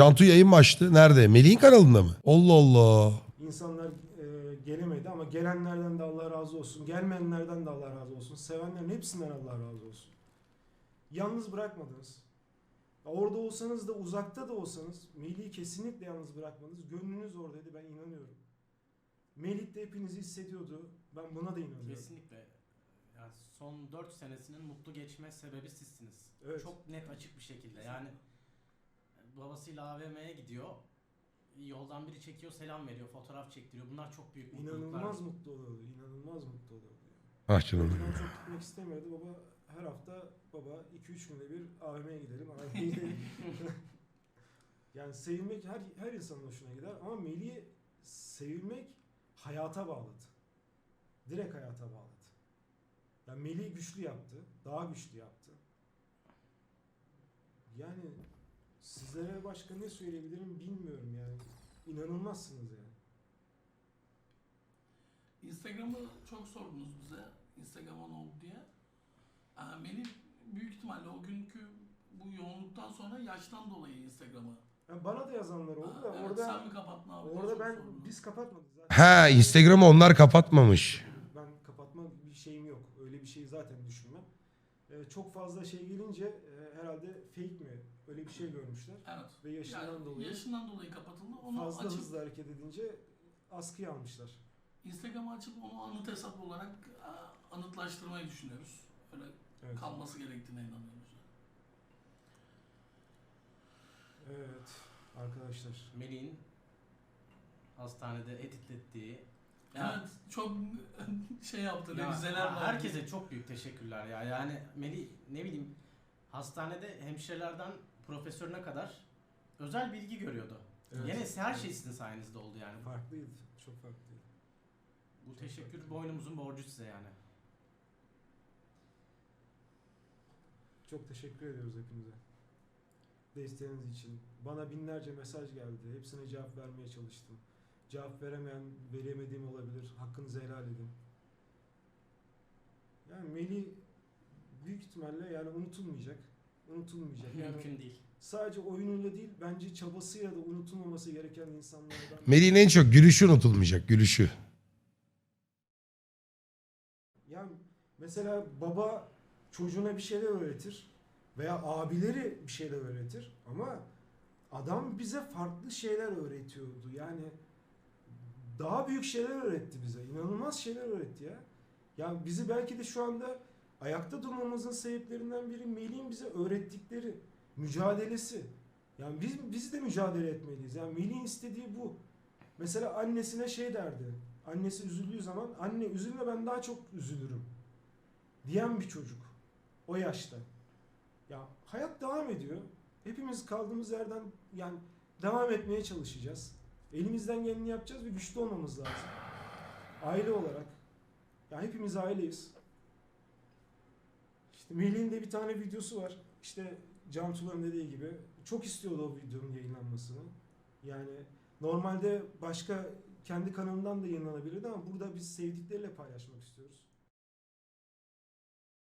Cantu yayın mı açtı? Nerede? Melih'in kanalında mı? Allah Allah. İnsanlar e, gelemedi ama gelenlerden de Allah razı olsun. Gelmeyenlerden de Allah razı olsun. Sevenlerin hepsinden Allah razı olsun. Yalnız bırakmadınız. Orada olsanız da uzakta da olsanız Melih'i kesinlikle yalnız bırakmadınız. Gönlünüz oradaydı ben inanıyorum. Melih de hepinizi hissediyordu. Ben buna da inanıyorum. Kesinlikle. Yani son 4 senesinin mutlu geçme sebebi sizsiniz. Evet. Çok net açık bir şekilde. Yani babasıyla AVM'ye gidiyor. Yoldan biri çekiyor, selam veriyor, fotoğraf çektiriyor. Bunlar çok büyük mutluluklar. İnanılmaz mutlu oluyordu. İnanılmaz mutlu oluyordu. Ah canım. Ben çok gitmek istemiyordu. Baba her hafta baba 2-3 günde bir AVM'ye gidelim. AVM'ye gidelim. yani sevilmek her, her insanın hoşuna gider ama Melih'i sevilmek hayata bağladı. Direkt hayata bağladı. Yani Melih'i güçlü yaptı. Daha güçlü yaptı. Yani sizlere başka ne söyleyebilirim bilmiyorum yani. İnanılmazsınız yani. Instagram'ı çok sordunuz bize. Instagram'a ne oldu diye. Ee, Melih büyük ihtimalle o günkü bu yoğunluktan sonra yaştan dolayı Instagram'ı. Yani bana da yazanlar oldu da evet, orada sen mi kapattın abi? Orada ben sordunuz. biz kapatmadık zaten. Ha Instagram'ı onlar kapatmamış. Ben kapatma bir şeyim yok. Öyle bir şey zaten düşünmem. Ee, çok fazla şey gelince e, herhalde fake mi? Öyle bir şey görmüşler. Evet. Ve yaşından Yani dolayı yaşından dolayı kapatıldı. Onu fazla açıp hızlı hareket edince askıya almışlar. Instagram'ı açıp onu anıt hesap olarak aa, anıtlaştırmayı düşünüyoruz. Öyle Evet. kalması gerektiğine inanıyoruz. Evet arkadaşlar. Melih'in hastanede editlettiği Evet, çok şey yaptı, Ya, revizeler var. herkese çok büyük teşekkürler ya. Yani Melih ne bileyim hastanede hemşirelerden profesörüne kadar özel bilgi görüyordu. Evet. Yine her şey sizin sayenizde oldu yani. Farklıydı. Çok farklıydı. Bu teşekkür boynumuzun borcu size yani. Çok teşekkür ediyoruz hepinize. Desteğiniz için. Bana binlerce mesaj geldi. Hepsine cevap vermeye çalıştım. Cevap veremeyen, veremediğim olabilir. Hakkınızı helal edin. Yani Melih büyük ihtimalle yani unutulmayacak. Unutulmayacak. Yani Mümkün değil. sadece oyunuyla değil bence çabasıyla da unutulmaması gereken insanlardan. Melih'in en çok gülüşü unutulmayacak gülüşü. Yani mesela baba çocuğuna bir şeyler öğretir veya abileri bir şeyler öğretir ama adam bize farklı şeyler öğretiyordu. Yani daha büyük şeyler öğretti bize. İnanılmaz şeyler öğretti ya. Ya bizi belki de şu anda ayakta durmamızın sebeplerinden biri Melih'in bize öğrettikleri mücadelesi. Yani biz biz de mücadele etmeliyiz. Yani Melih'in istediği bu. Mesela annesine şey derdi. Annesi üzüldüğü zaman anne üzülme ben daha çok üzülürüm. Diyen bir çocuk. O yaşta. Ya hayat devam ediyor. Hepimiz kaldığımız yerden yani devam etmeye çalışacağız. Elimizden geleni yapacağız ve güçlü olmamız lazım. Aile olarak. Ya hepimiz aileyiz. İşte Melih'in de bir tane videosu var. İşte Can Tulan'ın dediği gibi. Çok istiyordu o videonun yayınlanmasını. Yani normalde başka kendi kanalından da yayınlanabilirdi ama burada biz sevdikleriyle paylaşmak istiyoruz.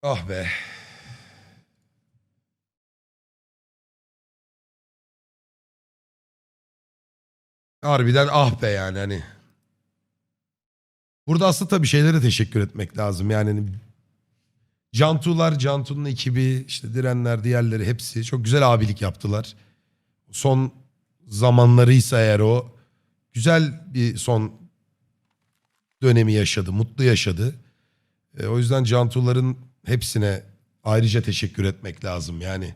Ah be. Harbiden ah be yani hani. Burada aslında tabii şeylere teşekkür etmek lazım. Yani hani Cantular, Cantu'nun ekibi, işte Direnler, diğerleri hepsi çok güzel abilik yaptılar. Son zamanlarıysa eğer o güzel bir son dönemi yaşadı, mutlu yaşadı. E, o yüzden Cantuların hepsine ayrıca teşekkür etmek lazım yani.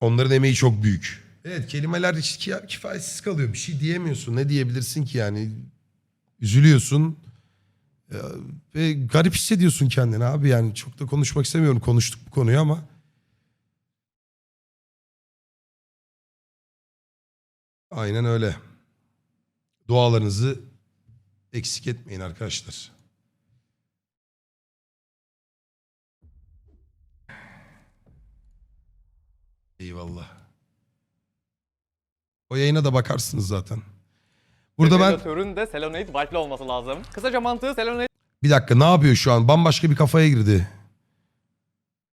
Onların emeği çok büyük. Evet kelimeler hiç ki- kifayetsiz kalıyor. Bir şey diyemiyorsun. Ne diyebilirsin ki yani? Üzülüyorsun. E, ve garip hissediyorsun kendini abi yani. Çok da konuşmak istemiyorum. Konuştuk bu konuyu ama. Aynen öyle. Dualarınızı eksik etmeyin arkadaşlar. Eyvallah. O yayına da bakarsınız zaten. Burada ben Emülatörün de Selenoid Vibe'li olması lazım. Kısaca mantığı Selenoid bir dakika ne yapıyor şu an? Bambaşka bir kafaya girdi.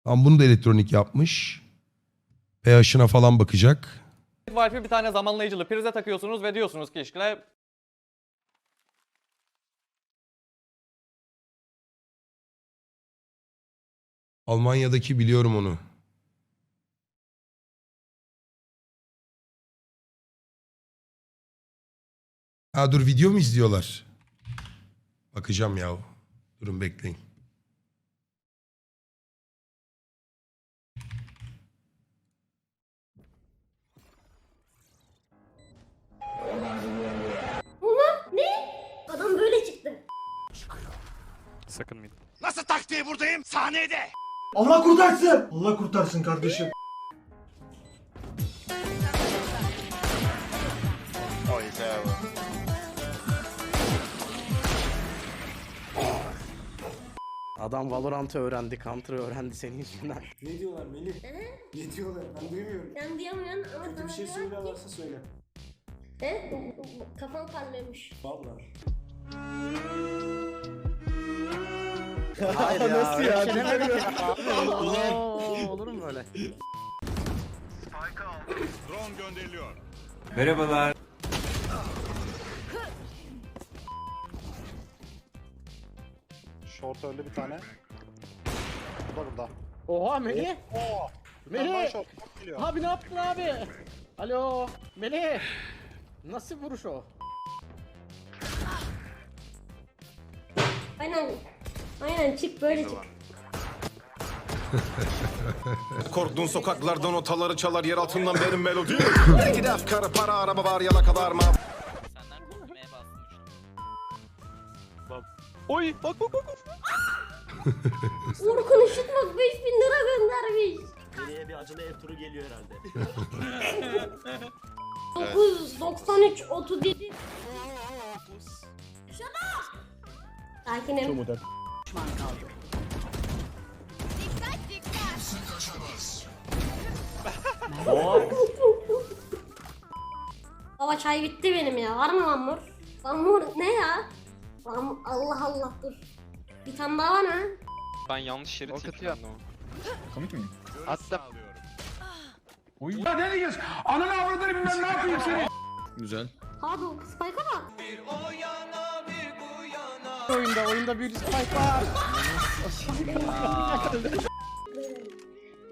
Tam bunu da elektronik yapmış. pH'ına falan bakacak. Wi-Fi bir tane zamanlayıcılı prize takıyorsunuz ve diyorsunuz ki işte Almanya'daki biliyorum onu. Ha dur video mu izliyorlar? Bakacağım ya. Durun bekleyin. Adam böyle çıktı. sakın mı? Allah kurtarsın. Allah kurtarsın kardeşim. Adam Valorant'ı öğrendi, Counter'ı öğrendi senin yüzünden. Ne diyorlar Melih? Ne diyorlar? Ben duymuyorum. Sen diyemiyorsun ama Kötü sana bir şey diyor söyle ki- varsa söyle. He? Kafam parlıyormuş. Vallahi. Hayır ya, Nasıl ya? Şey Allah olur mu böyle? Short öldü bir tane. Bu da burada. Oha Melih! Oo. Melih! Geliyor. Abi ne yaptın abi? Alo Melih! Nasıl vuruş o? Aynen. Aynen çık böyle çık. Korktuğun sokaklardan otaları çalar yer altından benim melodi Belki de afkarı para araba var yalakalar mı Oy bak bak bak. Orkun Işıtmak 5000 lira göndermiş. Nereye bir acılı ev turu geliyor herhalde. 993 37. Şuna. Sakinim. Baba çay bitti benim ya. Var mı Lamur? Lamur ne ya? Lam Allah Allah dur. Bir tane daha var ha. Ben yanlış yeri tekrar Attım. Abi o spike'a bak. Oyunda oyunda bir spike var.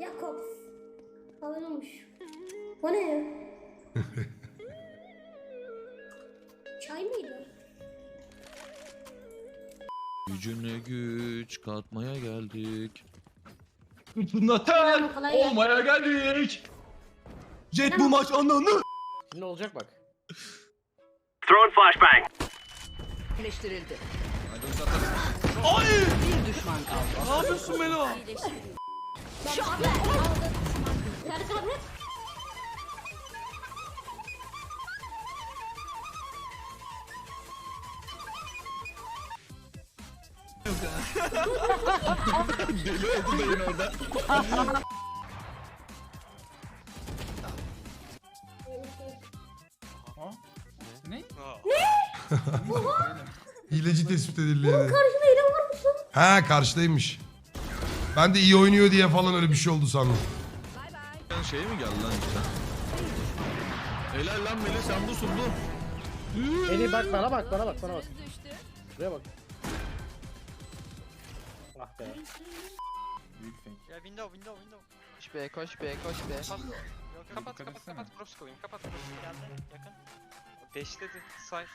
Jakobs. Havalıymış. O ne ya? Çay mıydı? Gücüne güç katmaya geldik. Selam kolay gelsin. geldik. Jet bu maç ananı. Şimdi olacak bak. Birleştirildi. Ay! Bir düşman kaldı. Ne yapıyorsun Melo? Be. Yarı kabret. Deli oldu dayın orada. Hileci tespit edildi. Karşıda yine varmış lan. Ha karşıdaymış. Ben de iyi oynuyor diye falan öyle bir şey oldu sandım. Sen şey mi geldi lan işte? Helal lan Melih sen busun bu. Melih bak bana bak bana bak bana bak. Buraya bak. Ah be. Ya window window window. Koş be koş be koş be. Kapat kapat kapat crops kılayım kapat. Geldi yakın. Deşledi say.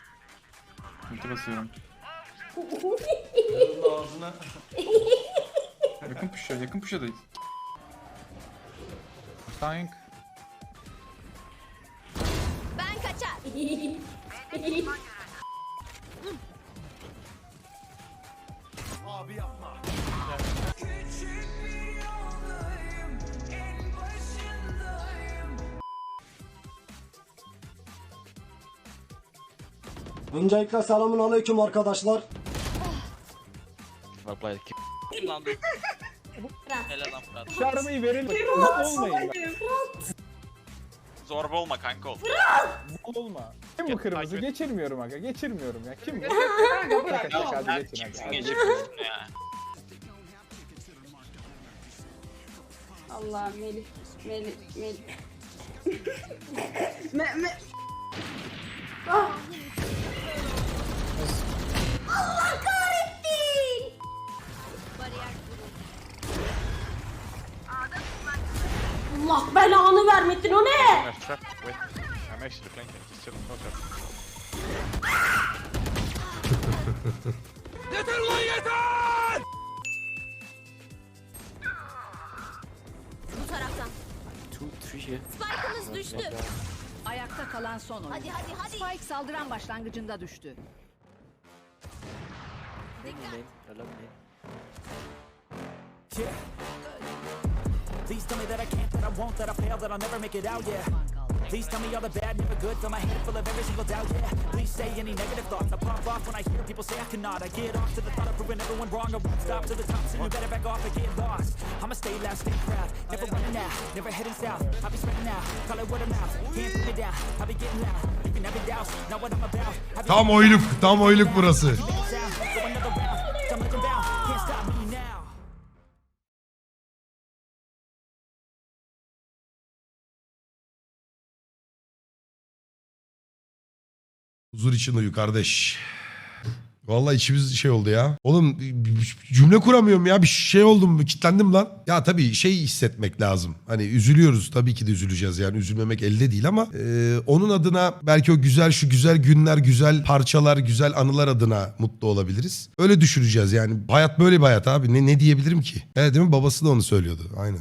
Ağzına. Yakın puşa, yakın puşadayız. Tank. Ben kaçar. Öncelikle selamun aleyküm arkadaşlar. Kim lan bu? Helal lan Fırat. Verelim. Olmayın. Zorba olma kanka ol. Olma. Kim bu kırmızı? Geçirmiyorum aga. Geçirmiyorum ya. Kim bu? Şaka şaka hadi geçin hadi. Ya. Allah Melih, Melih, Melih. me, me. Ah. Still no trap. Yeter ulan yeter! Bu taraftan. Spike'ımız düştü. Ayakta kalan son oyun. Hadi hadi hadi. Spike saldıran başlangıcında düştü. Please tell me that I can't, that I won't, that I fail, that I'll never make it out, yeah. Please tell me all the bad, never good. Fill my head full of every single doubt, yeah. Please say any negative thoughts. I pop off when I hear people say I cannot. I get off to the thought of proving everyone wrong. I won't stop to the top, so you better back off and get lost. I'ma stay loud, stay proud. Never running out, never heading south. I'll be spreading out, call it word of mouth. Can't put me down, I'll be getting loud. You can never doubt, know what I'm about. Tam oyluk, tam oyluk burası. Huzur için uyu kardeş. Vallahi içimiz şey oldu ya. Oğlum cümle kuramıyorum ya. Bir şey oldum, kitlendim lan. Ya tabii şey hissetmek lazım. Hani üzülüyoruz tabii ki de üzüleceğiz yani. Üzülmemek elde değil ama e, onun adına belki o güzel şu güzel günler, güzel parçalar, güzel anılar adına mutlu olabiliriz. Öyle düşüneceğiz yani. Hayat böyle bir hayat abi. Ne ne diyebilirim ki? Evet değil mi? Babası da onu söylüyordu. Aynen.